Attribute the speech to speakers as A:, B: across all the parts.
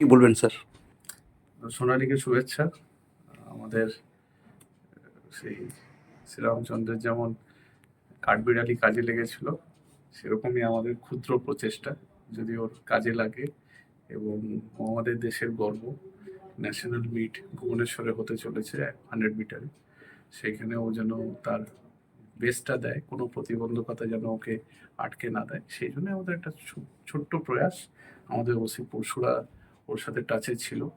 A: কি বলবেন, স্যার?
B: সোনালীকে শুভেচ্ছা। আমাদের সেই শ্রীরামচন্দ্রের যেমন কাঠবিড়ালি কাজে লেগেছিল, সেরকমই আমাদের ক্ষুদ্র প্রচেষ্টা যদি ওর কাজে লাগে এবং আমাদের দেশের গর্ব, ন্যাশনাল মিট ভুবনেশ্বরে হতে চলেছে হান্ড্রেড মিটারে, সেইখানে ও যেন তার বেস্টটা দেয়, কোনো প্রতিবন্ধকতা যেন ওকে আটকে না দেয়, সেই জন্য আমাদের একটা ছোট্ট প্রয়াস। আমাদের ওসি পরশুরা ওর সাথে টাচে ছিল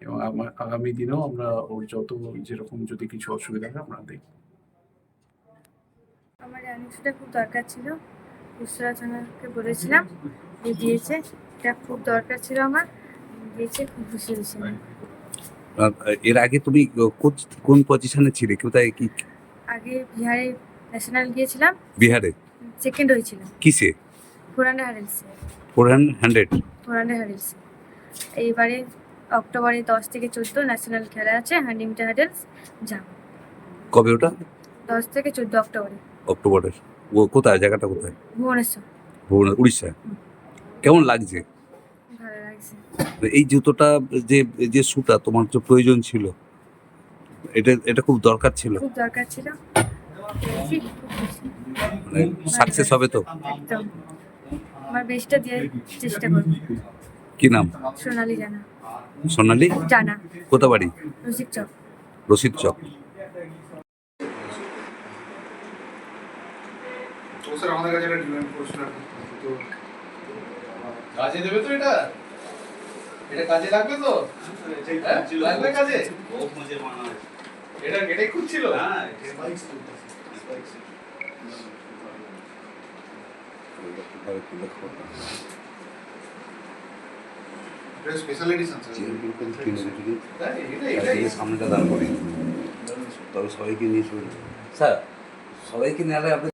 B: এবং আগামী দিনেও আমরা ওর যত যেরকম যদি কিছু অসুবিধা হয় আমরা দেখব।
C: আমার অ্যানিক্সটা খুব দরকার ছিল। খুচরা বলেছিলাম যে দিয়েছে। এটা খুব দরকার ছিল আমার। দিয়েছে খুব খুশি হয়েছি।
A: এর আগে তুমি কোচ- কোন পজিশনে ছিলে? কোথায় কি?
C: আগে বিহারে ন্যাশনাল গিয়েছিলাম।
A: বিহারে?
C: সেকেন্ড হয়েছিলাম।
A: কিসে?
C: ফোরান্ডে হারেলসে
A: ফোর হান্ড্রেড
C: ফোরান্ডে হারেলসে এইবারে অক্টোবরে দশ থেকে চোদ্দ ন্যাশনাল খেলা আছে মিটার হার্ডেলস যাব।
A: কবে ওটা?
C: দশ থেকে চোদ্দ অক্টোবরে।
A: অক্টোবরের। ও কোথায়? জায়গাটা কোথায়?
C: ভুবনেশ্বর।
A: ভুবনে- উড়িষ্যা কেমন লাগছে?
C: ভালো লাগছে।
A: এই জুতোটা যে যে সুতা তোমার যে প্রয়োজন ছিল এটা এটা খুব দরকার ছিল।
C: খুব দরকার ছিল। খুশি
A: মানে সাকসেস হবে তো?
C: আমার বেস্টটা দিয়ে চেষ্টা করব।
A: কি নাম?
C: সোনালি জানা।
A: সোনালি?
C: জানা।
A: কোথা বাড়ি?
C: রসিক চক।
A: রশিদ চক।
D: তো স্যার আমাদের কাছে একটা ডিমান্ড প্রশ্ন আছে। তো
E: কাজে দেবে তো এটা? এটা কাজে লাগবে তো? হ্যাঁ? লাগবে কাজে? এটা এটাই খুঁজছিল?
D: এটা স্পেশাল এডিশন স্যার
E: তাই?
A: সামনেটা দাঁড় তবে সবাইকে নিয়ে চলবে স্যার সবাইকে নিয়ে আপনি